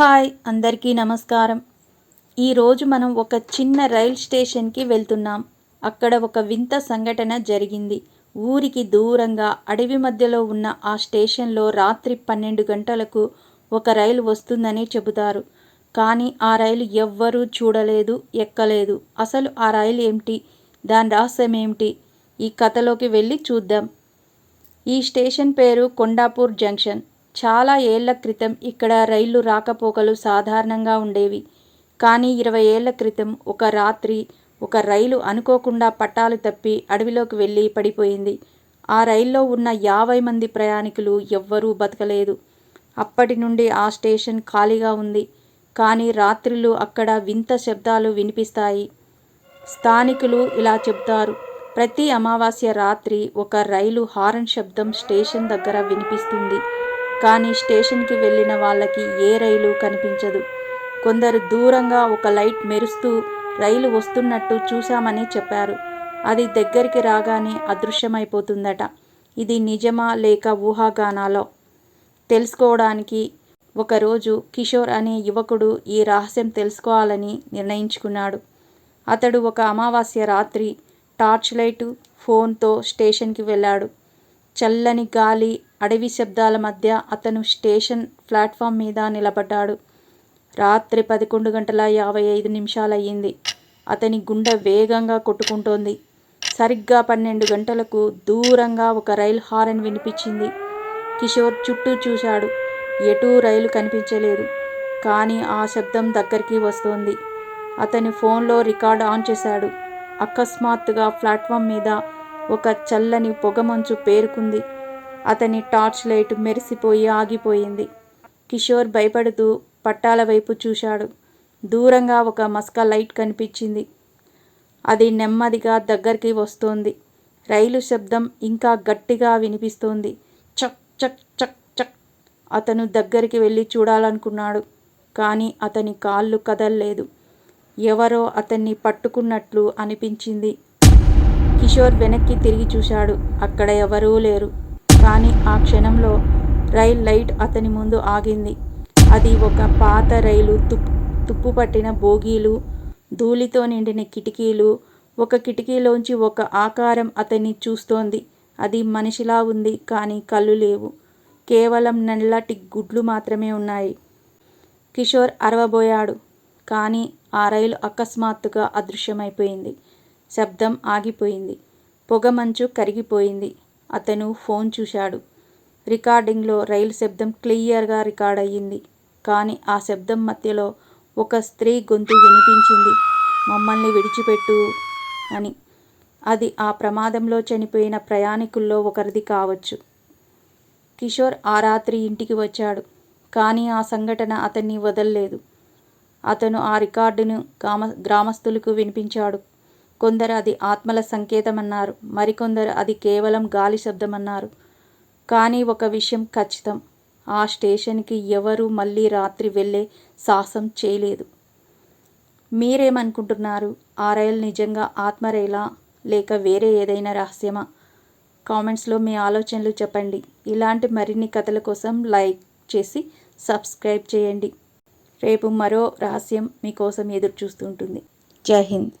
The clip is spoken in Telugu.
హాయ్ అందరికీ నమస్కారం. ఈరోజు మనం ఒక చిన్న రైల్ స్టేషన్కి వెళ్తున్నాం. అక్కడ ఒక వింత సంఘటన జరిగింది. ఊరికి దూరంగా అడవి మధ్యలో ఉన్న ఆ స్టేషన్లో రాత్రి పన్నెండు గంటలకు ఒక రైలు వస్తుందని చెబుతారు. కానీ ఆ రైలు ఎవ్వరూ చూడలేదు ఎక్కలేదు. అసలు ఆ రైలు ఏమిటి? దాని రహస్యం ఏమిటి? ఈ కథలోకి వెళ్ళి చూద్దాం. ఈ స్టేషన్ పేరు కొండాపూర్ జంక్షన్. చాలా ఏళ్ళ క్రితం ఇక్కడ రైళ్ళు రాకపోకలు సాధారణంగా ఉండేవి. కానీ ఇరవై ఏళ్ళ క్రితం ఒక రాత్రి ఒక రైలు అనుకోకుండా పట్టాలు తప్పి అడవిలోకి వెళ్ళి పడిపోయింది. ఆ రైల్లో ఉన్న యాభై మంది ప్రయాణికులు ఎవ్వరూ బతకలేదు. అప్పటి నుండి ఆ స్టేషన్ ఖాళీగా ఉంది. కానీ రాత్రులు అక్కడ వింత శబ్దాలు వినిపిస్తాయి. స్థానికులు ఇలా చెబుతారు. ప్రతి అమావాస్య రాత్రి ఒక రైలు హారన్ శబ్దం స్టేషన్ దగ్గర వినిపిస్తుంది. కానీ స్టేషన్కి వెళ్ళిన వాళ్ళకి ఏ రైలు కనిపించదు. కొందరు దూరంగా ఒక లైట్ మెరుస్తూ రైలు వస్తున్నట్టు చూశామని చెప్పారు. అది దగ్గరికి రాగానే అదృశ్యమైపోతుందట. ఇది నిజమా లేక ఊహాగానాలో? తెలుసుకోవడానికి ఒకరోజు కిషోర్ అనే యువకుడు ఈ రహస్యం తెలుసుకోవాలని నిర్ణయించుకున్నాడు. అతడు ఒక అమావాస్య రాత్రి టార్చ్ లైటు ఫోన్తో స్టేషన్కి వెళ్ళాడు. చల్లని గాలి అడవి శబ్దాల మధ్య అతను స్టేషన్ ప్లాట్ఫామ్ మీద నిలబడ్డాడు. రాత్రి పదకొండు గంటల యాభై ఐదు నిమిషాలయ్యింది. అతని గుండె వేగంగా కొట్టుకుంటోంది. సరిగ్గా పన్నెండు గంటలకు దూరంగా ఒక రైలు హారన్ వినిపించింది. కిషోర్ చుట్టూ చూశాడు. ఎటూ రైలు కనిపించలేదు. కానీ ఆ శబ్దం దగ్గరికి వస్తోంది. అతని ఫోన్లో రికార్డ్ ఆన్ చేశాడు. అకస్మాత్తుగా ప్లాట్ఫామ్ మీద ఒక చల్లని పొగమంచు పేరుకుంది. అతని టార్చ్ లైట్ మెరిసిపోయి ఆగిపోయింది. కిషోర్ భయపడుతూ పట్టాల వైపు చూశాడు. దూరంగా ఒక మస్కా లైట్ కనిపించింది. అది నెమ్మదిగా దగ్గరికి వస్తోంది. రైలు శబ్దం ఇంకా గట్టిగా వినిపిస్తోంది. చక్ చక్ చక్ చక్. అతను దగ్గరికి వెళ్ళి చూడాలనుకున్నాడు. కానీ అతని కాళ్ళు కదల్లేదు. ఎవరో అతన్ని పట్టుకున్నట్లు అనిపించింది. కిషోర్ వెనక్కి తిరిగి చూశాడు. అక్కడ ఎవరూ లేరు. కానీ ఆ క్షణంలో రైల్ లైట్ అతని ముందు ఆగింది. అది ఒక పాత రైలు తుప్పు తుప్పు పట్టిన బోగీలు ధూళితో నిండిన కిటికీలు ఒక కిటికీలోంచి ఒక ఆకారం అతన్ని చూస్తోంది. అది మనిషిలా ఉంది కానీ కళ్ళు లేవు. కేవలం నల్లటి గుడ్లు మాత్రమే ఉన్నాయి. కిషోర్ అరవబోయాడు కానీ ఆ రైలు అకస్మాత్తుగా అదృశ్యమైపోయింది. శబ్దం ఆగిపోయింది. పొగమంచు కరిగిపోయింది. అతను ఫోన్ చూశాడు. రికార్డింగ్లో రైలు శబ్దం క్లియర్గా రికార్డ్ అయ్యింది కానీ ఆ శబ్దం మధ్యలో ఒక స్త్రీ గొంతు వినిపించింది. మమ్మల్ని విడిచిపెట్టు అని. అది ఆ ప్రమాదంలో చనిపోయిన ప్రయాణికుల్లో ఒకరిది కావచ్చు. కిషోర్ ఆ రాత్రి ఇంటికి వచ్చాడు. కానీ ఆ సంఘటన అతన్ని వదల్లేదు. అతను ఆ రికార్డును గ్రామ గ్రామస్తులకు వినిపించాడు. కొందరు అది ఆత్మల సంకేతమన్నారు మరికొందరు అది కేవలం గాలి శబ్దమన్నారు. కానీ ఒక విషయం ఖచ్చితం ఆ స్టేషన్కి ఎవరు మళ్ళీ రాత్రి వెళ్ళే సాహసం చేయలేదు. మీరేమనుకుంటున్నారు? ఆ రైలు నిజంగా ఆత్మరైలా లేక వేరే ఏదైనా రహస్యమా? కామెంట్స్లో మీ ఆలోచనలు చెప్పండి. ఇలాంటి మరిన్ని కథల కోసం లైక్ చేసి సబ్స్క్రైబ్ చేయండి. రేపు మరో రహస్యం మీకోసం ఎదురు చూస్తుంటుంది జై హింద్.